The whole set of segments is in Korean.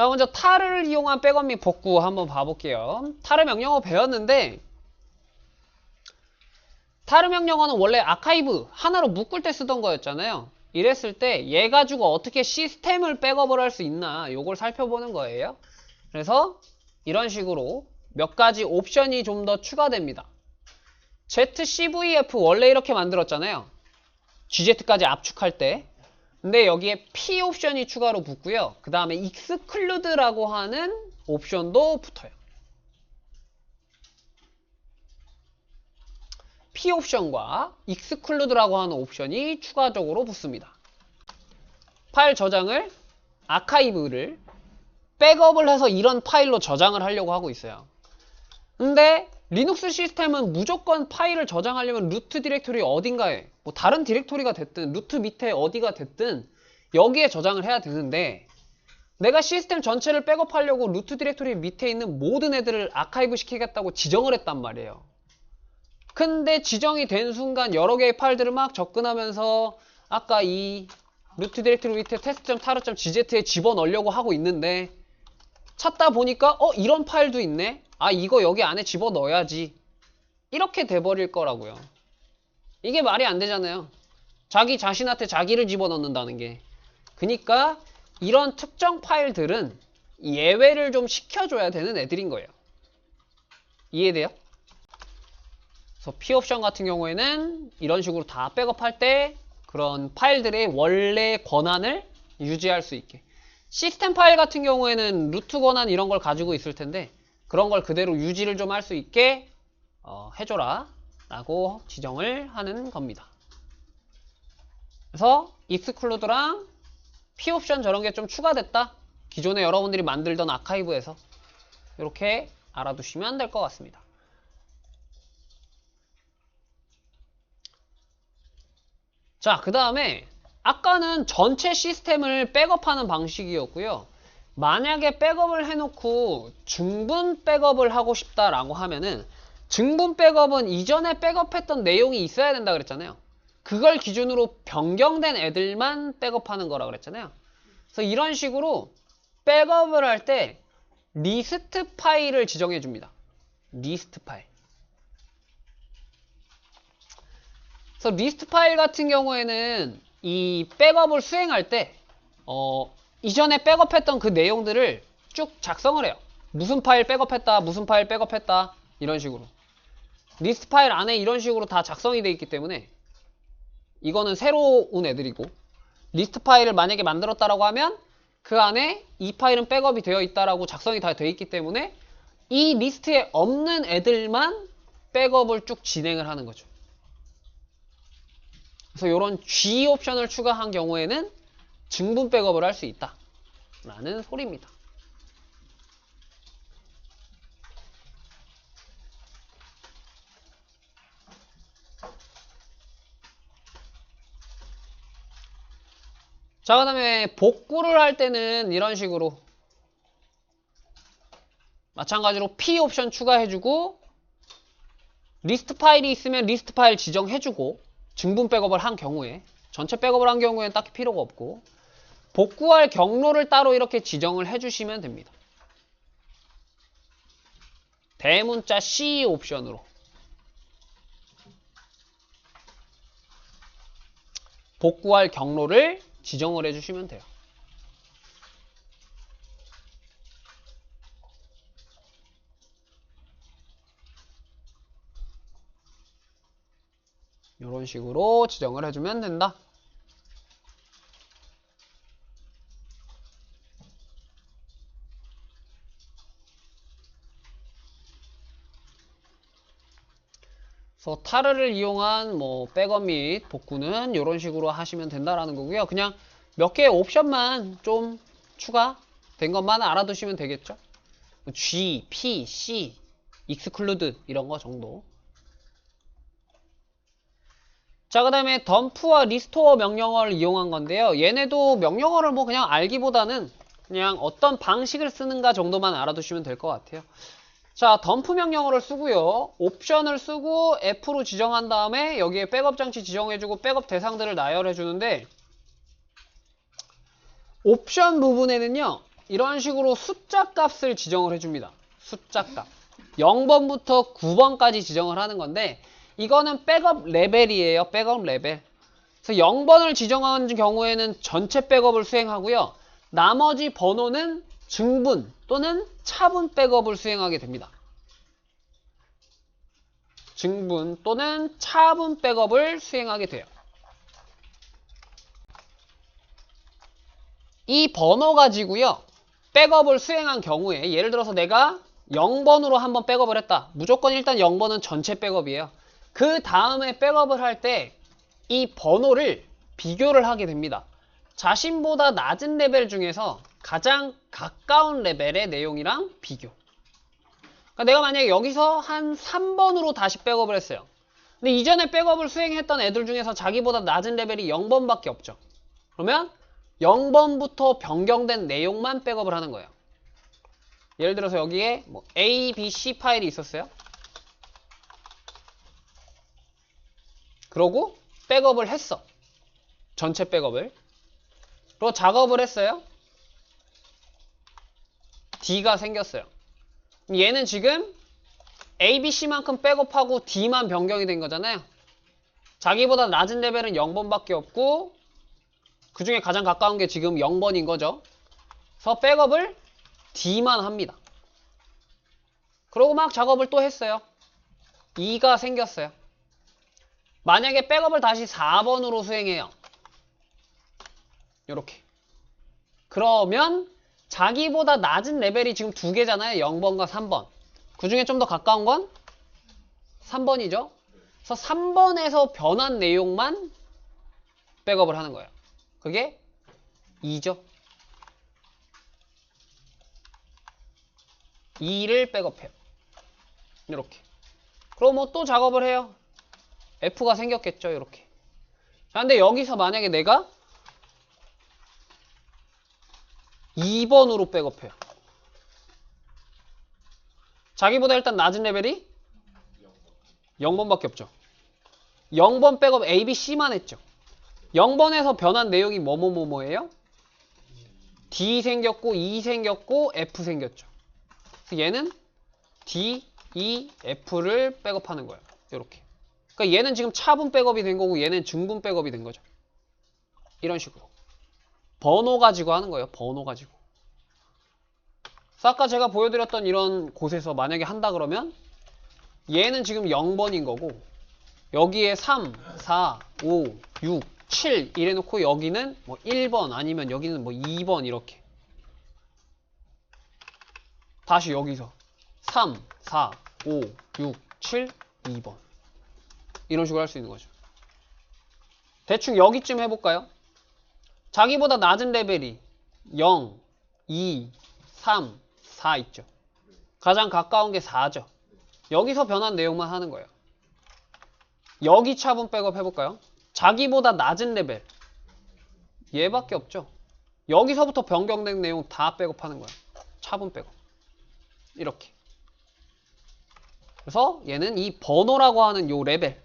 자, 먼저 타를 이용한 백업 및 복구 한번 봐볼게요. 타르 명령어 배웠는데 타르 명령어는 원래 아카이브 하나로 묶을 때 쓰던 거였잖아요. 이랬을 때 얘 가지고 어떻게 시스템을 백업을 할 수 있나 요걸 살펴보는 거예요. 그래서 이런 식으로 몇 가지 옵션이 좀 더 추가됩니다. ZCVF 원래 이렇게 만들었잖아요. GZ까지 압축할 때. 근데 여기에 P 옵션이 추가로 붙고요. 그 다음에 exclude라고 하는 옵션도 붙어요. P 옵션과 exclude라고 하는 옵션이 추가적으로 붙습니다. 파일 저장을 아카이브를 백업을 해서 이런 파일로 저장을 하려고 하고 있어요. 근데 리눅스 시스템은 무조건 파일을 저장하려면 루트 디렉토리 어딘가에 뭐 다른 디렉토리가 됐든 루트 밑에 어디가 됐든 여기에 저장을 해야 되는데 내가 시스템 전체를 백업하려고 루트 디렉토리 밑에 있는 모든 애들을 아카이브 시키겠다고 지정을 했단 말이에요. 근데 지정이 된 순간 여러 개의 파일들을 막 접근하면서 아까 이 루트 디렉토리 밑에 test.taru.gz에 집어넣으려고 하고 있는데 찾다 보니까 어 이런 파일도 있네? 아 이거 여기 안에 집어넣어야지. 이렇게 돼버릴 거라고요 이게 말이 안 되잖아요. 자기 자신한테 자기를 집어넣는다는 게. 그니까 이런 특정 파일들은 예외를 좀 시켜줘야 되는 애들인 거예요. 이해돼요? 그래서 P 옵션 같은 경우에는 이런 식으로 다 백업할 때 그런 파일들의 원래 권한을 유지할 수 있게. 시스템 파일 같은 경우에는 루트 권한 이런 걸 가지고 있을 텐데 그런 걸 그대로 유지를 좀 할 수 있게 어, 해줘라 라고 지정을 하는 겁니다. 그래서 exclude랑 p 옵션 저런 게 좀 추가됐다. 기존에 여러분들이 만들던 아카이브에서 이렇게 알아두시면 될 것 같습니다. 자 그 다음에 아까는 전체 시스템을 백업하는 방식이었고요. 만약에 백업을 해놓고 중분 백업을 하고 싶다라고 하면은 중분 백업은 이전에 백업했던 내용이 있어야 된다 그랬잖아요. 그걸 기준으로 변경된 애들만 백업하는 거라 그랬잖아요. 그래서 이런 식으로 백업을 할 때 리스트 파일을 지정해 줍니다. 리스트 파일. 그래서 리스트 파일 같은 경우에는 이 백업을 수행할 때 어, 이전에 백업했던 그 내용들을 쭉 작성을 해요. 무슨 파일 백업했다, 무슨 파일 백업했다 이런 식으로 리스트 파일 안에 이런 식으로 다 작성이 되어 있기 때문에 이거는 새로운 애들이고 리스트 파일을 만약에 만들었다라고 하면 그 안에 이 파일은 백업이 되어 있다라고 작성이 다 되어 있기 때문에 이 리스트에 없는 애들만 백업을 쭉 진행을 하는 거죠. 그래서 이런 G 옵션을 추가한 경우에는 증분 백업을 할 수 있다. 라는 소리입니다. 자, 그 다음에 복구를 할 때는 이런 식으로 마찬가지로 P 옵션 추가해주고 리스트 파일이 있으면 리스트 파일 지정해주고 증분 백업을 한 경우에 전체 백업을 한 경우에는 딱히 필요가 없고 복구할 경로를 따로 이렇게 지정을 해주시면 됩니다. 대문자 C 옵션으로 복구할 경로를 지정을 해주시면 돼요. 이런 식으로 지정을 해주면 된다. 그래서 타르를 이용한 뭐 백업 및 복구는 이런 식으로 하시면 된다라는 거고요. 그냥 몇 개의 옵션만 좀 추가된 것만 알아두시면 되겠죠. G, P, C, exclude 이런 거 정도. 자, 그 다음에 덤프와 리스토어 명령어를 이용한 건데요. 얘네도 명령어를 뭐 그냥 알기보다는 그냥 어떤 방식을 쓰는가 정도만 알아두시면 될 것 같아요. 자, 덤프 명령어를 쓰고요. 옵션을 쓰고 F로 지정한 다음에 여기에 백업 장치 지정해주고 백업 대상들을 나열해 주는데 옵션 부분에는요. 이런 식으로 숫자 값을 지정을 해줍니다. 숫자 값. 0번부터 9번까지 지정을 하는 건데 이거는 백업 레벨이에요. 백업 레벨. 그래서 0번을 지정한 경우에는 전체 백업을 수행하고요. 나머지 번호는 증분 또는 차분 백업을 수행하게 됩니다. 증분 또는 차분 백업을 수행하게 돼요. 이 번호 가지고요. 백업을 수행한 경우에 예를 들어서 내가 0번으로 한번 백업을 했다. 무조건 일단 0번은 전체 백업이에요. 그 다음에 백업을 할 때 이 번호를 비교를 하게 됩니다. 자신보다 낮은 레벨 중에서 가장 가까운 레벨의 내용이랑 비교. 그러니까 내가 만약에 여기서 한 3번으로 다시 백업을 했어요. 근데 이전에 백업을 수행했던 애들 중에서 자기보다 낮은 레벨이 0번밖에 없죠. 그러면 0번부터 변경된 내용만 백업을 하는 거예요. 예를 들어서 여기에 뭐 A, B, C 파일이 있었어요. 그러고 백업을 했어. 전체 백업을. 그리고 작업을 했어요. D가 생겼어요. 얘는 지금 A, B, C만큼 백업하고 D만 변경이 된 거잖아요. 자기보다 낮은 레벨은 0번밖에 없고 그 중에 가장 가까운 게 지금 0번인 거죠. 그래서 백업을 D만 합니다. 그러고 막 작업을 또 했어요. 2가 생겼어요. 만약에 백업을 다시 4번으로 수행해요. 이렇게. 그러면 자기보다 낮은 레벨이 지금 두 개잖아요. 0번과 3번. 그 중에 좀 더 가까운 건 3번이죠. 그래서 3번에서 변한 내용만 백업을 하는 거예요. 그게 2죠. 2를 백업해요. 이렇게. 그럼 뭐 또 작업을 해요. F가 생겼겠죠. 이렇게. 자, 근데 여기서 만약에 내가 2번으로 백업해요. 자기보다 일단 낮은 레벨이 0번밖에 없죠. 0번 백업 A, B, C만 했죠. 0번에서 변한 내용이 뭐뭐뭐뭐예요? D 생겼고 E 생겼고 F 생겼죠. 그래서 얘는 D, E, F를 백업하는 거예요. 이렇게. 그러니까 얘는 지금 차분 백업이 된 거고 얘는 중분 백업이 된 거죠. 이런 식으로. 번호 가지고 하는 거예요. 번호 가지고. 아까 제가 보여드렸던 이런 곳에서 만약에 한다 그러면 얘는 지금 0번인 거고 여기에 3, 4, 5, 6, 7 이래 놓고 여기는 뭐 1번 아니면 여기는 뭐 2번 이렇게 다시 여기서 3, 4, 5, 6, 7, 2번 이런 식으로 할 수 있는 거죠. 대충 여기쯤 해볼까요? 자기보다 낮은 레벨이 0, 2, 3, 4 있죠. 가장 가까운 게 4죠. 여기서 변한 내용만 하는 거예요. 여기 차분 백업 해볼까요? 자기보다 낮은 레벨 얘밖에 없죠. 여기서부터 변경된 내용 다 백업하는 거예요. 차분 백업 이렇게. 그래서 얘는 이 번호라고 하는 요 레벨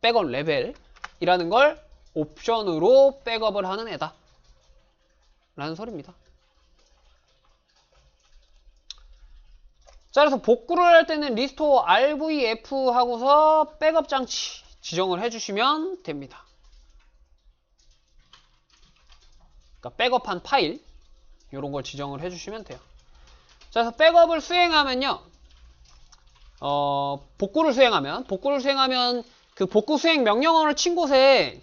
백업 레벨이라는 걸 옵션으로 백업을 하는 애다. 라는 소리입니다. 자, 그래서 복구를 할 때는 리스토어 RVF 하고서 백업 장치 지정을 해주시면 됩니다. 그러니까 백업한 파일 이런 걸 지정을 해주시면 돼요. 자, 그래서 백업을 수행하면요. 어, 복구를 수행하면 복구를 수행하면 그 복구 수행 명령어를 친 곳에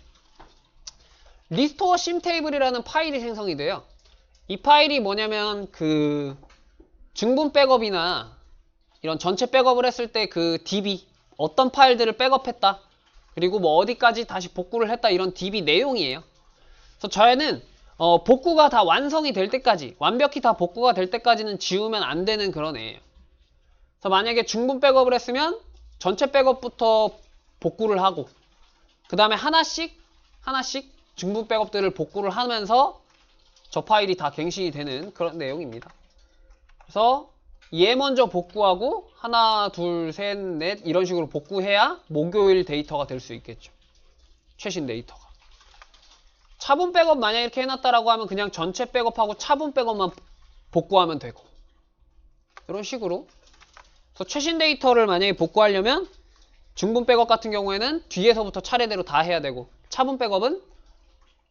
리스토어 심 테이블이라는 파일이 생성이 돼요. 이 파일이 뭐냐면 그 증분 백업이나 이런 전체 백업을 했을 때 그 DB 어떤 파일들을 백업했다 그리고 뭐 어디까지 다시 복구를 했다 이런 DB 내용이에요. 그래서 저희는 어, 복구가 다 완성이 될 때까지 완벽히 다 복구가 될 때까지는 지우면 안 되는 그런 애예요. 그래서 만약에 중분 백업을 했으면 전체 백업부터 복구를 하고 그 다음에 하나씩 하나씩 중분 백업들을 복구를 하면서 저 파일이 다 갱신이 되는 그런 내용입니다. 그래서 얘 먼저 복구하고 하나, 둘, 셋, 넷 이런 식으로 복구해야 목요일 데이터가 될 수 있겠죠. 최신 데이터가. 차분 백업 만약 이렇게 해놨다라고 하면 그냥 전체 백업하고 차분 백업만 복구하면 되고 이런 식으로 그래서 최신 데이터를 만약에 복구하려면 중분 백업 같은 경우에는 뒤에서부터 차례대로 다 해야 되고 차분 백업은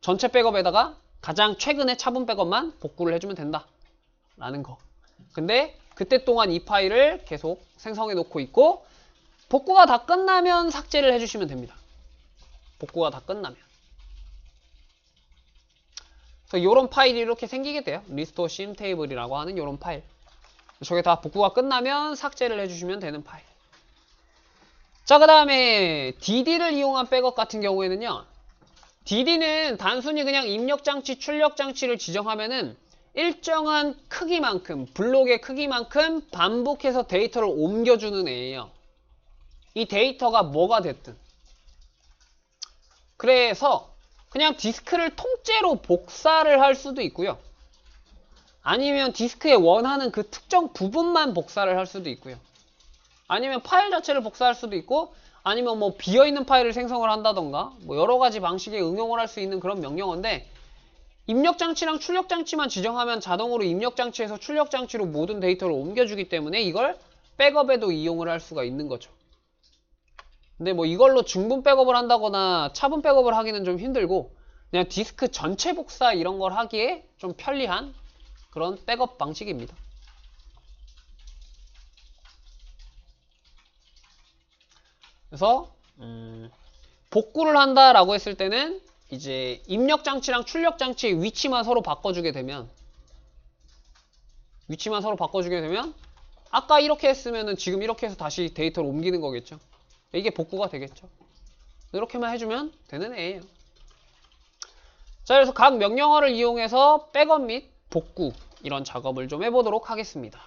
전체 백업에다가 가장 최근에 차분 백업만 복구를 해주면 된다 라는 거. 근데 그때 동안 이 파일을 계속 생성해 놓고 있고 복구가 다 끝나면 삭제를 해주시면 됩니다. 복구가 다 끝나면. 그래서 이런 파일이 이렇게 생기게 돼요. 리스토어 심 테이블이라고 하는 이런 파일. 저게 다 복구가 끝나면 삭제를 해주시면 되는 파일. 자 그 다음에 DD를 이용한 백업 같은 경우에는요 DD는 단순히 그냥 입력장치, 출력장치를 지정하면은 일정한 크기만큼, 블록의 크기만큼 반복해서 데이터를 옮겨주는 애예요. 이 데이터가 뭐가 됐든. 그래서 그냥 디스크를 통째로 복사를 할 수도 있고요. 아니면 디스크에 원하는 그 특정 부분만 복사를 할 수도 있고요. 아니면 파일 자체를 복사할 수도 있고 아니면 뭐 비어있는 파일을 생성을 한다던가 뭐 여러 가지 방식의 응용을 할 수 있는 그런 명령어인데 입력 장치랑 출력 장치만 지정하면 자동으로 입력 장치에서 출력 장치로 모든 데이터를 옮겨주기 때문에 이걸 백업에도 이용을 할 수가 있는 거죠. 근데 뭐 이걸로 중분 백업을 한다거나 차분 백업을 하기는 좀 힘들고 그냥 디스크 전체 복사 이런 걸 하기에 좀 편리한 그런 백업 방식입니다. 그래서 음, 복구를 한다라고 했을 때는 이제 입력 장치랑 출력 장치의 위치만 서로 바꿔주게 되면 위치만 서로 바꿔주게 되면 아까 이렇게 했으면은 지금 이렇게 해서 다시 데이터를 옮기는 거겠죠. 이게 복구가 되겠죠. 이렇게만 해주면 되는 애예요. 자, 그래서 각 명령어를 이용해서 백업 및 복구 이런 작업을 좀 해보도록 하겠습니다.